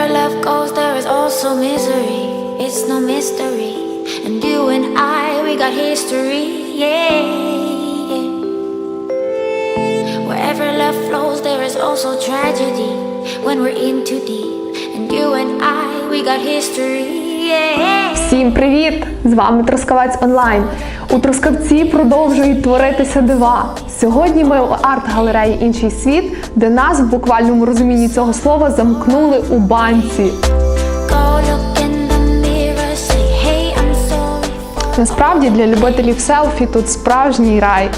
Wherever love goes, there is also misery. It's no mystery. And you and I, we got history. Yeah. Wherever love flows, there is also tragedy. When we're in too deep. And you and I, we got history. Всім привіт! З вами Трускавець Онлайн. У Трускавці продовжують творитися дива. Сьогодні ми в арт-галереї Інший світ, де нас в буквальному розумінні цього слова замкнули у банці. Насправді для любителів селфі тут справжній рай.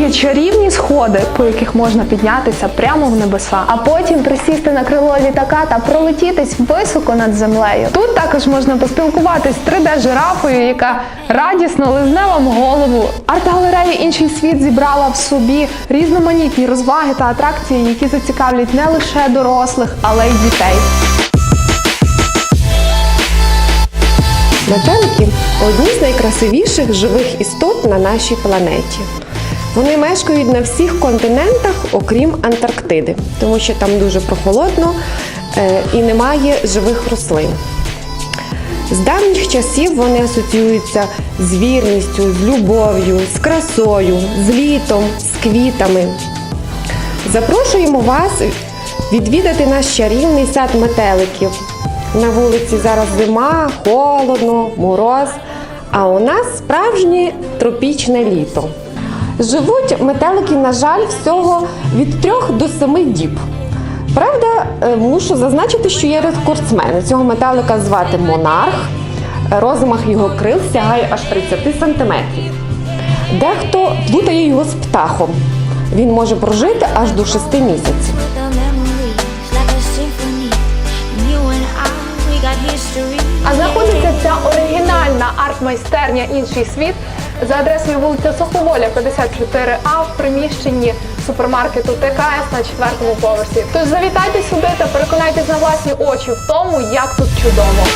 Є чарівні сходи, по яких можна піднятися прямо в небеса, а потім присісти на крило літака та пролетітись високо над землею. Тут також можна поспілкуватись з 3D-жирафою, яка радісно лизне вам голову. Арт-галерея інший світ зібрала в собі різноманітні розваги та атракції, які зацікавлять не лише дорослих, але й дітей. Метелики одні з найкрасивіших живих істот на нашій планеті. Вони мешкають на всіх континентах, окрім Антарктиди, тому що там дуже прохолодно е, і немає живих рослин. З давніх часів вони асоціюються з вірністю, з любов'ю, з красою, з літом, з квітами. Запрошуємо вас відвідати наш чарівний сад метеликів. На вулиці зараз зима, холодно, мороз, а у нас справжнє тропічне літо. Живуть метелики, на жаль, всього від 3 до 7 діб. Правда, е, мушу зазначити, що є рекордсмени. Цього метелика звати Монарх. Розмах його крил сягає аж 30 сантиметрів. Дехто плутає його з птахом. Він може прожити аж до 6 місяців. А знаходиться ця оригінальна арт-майстерня Інший світ за адресою вулиця Суховоля, 54А в приміщенні супермаркету ТКС на четвертому поверсі. Тож завітайте сюди та переконайтесь на власні очі в тому, як тут чудово.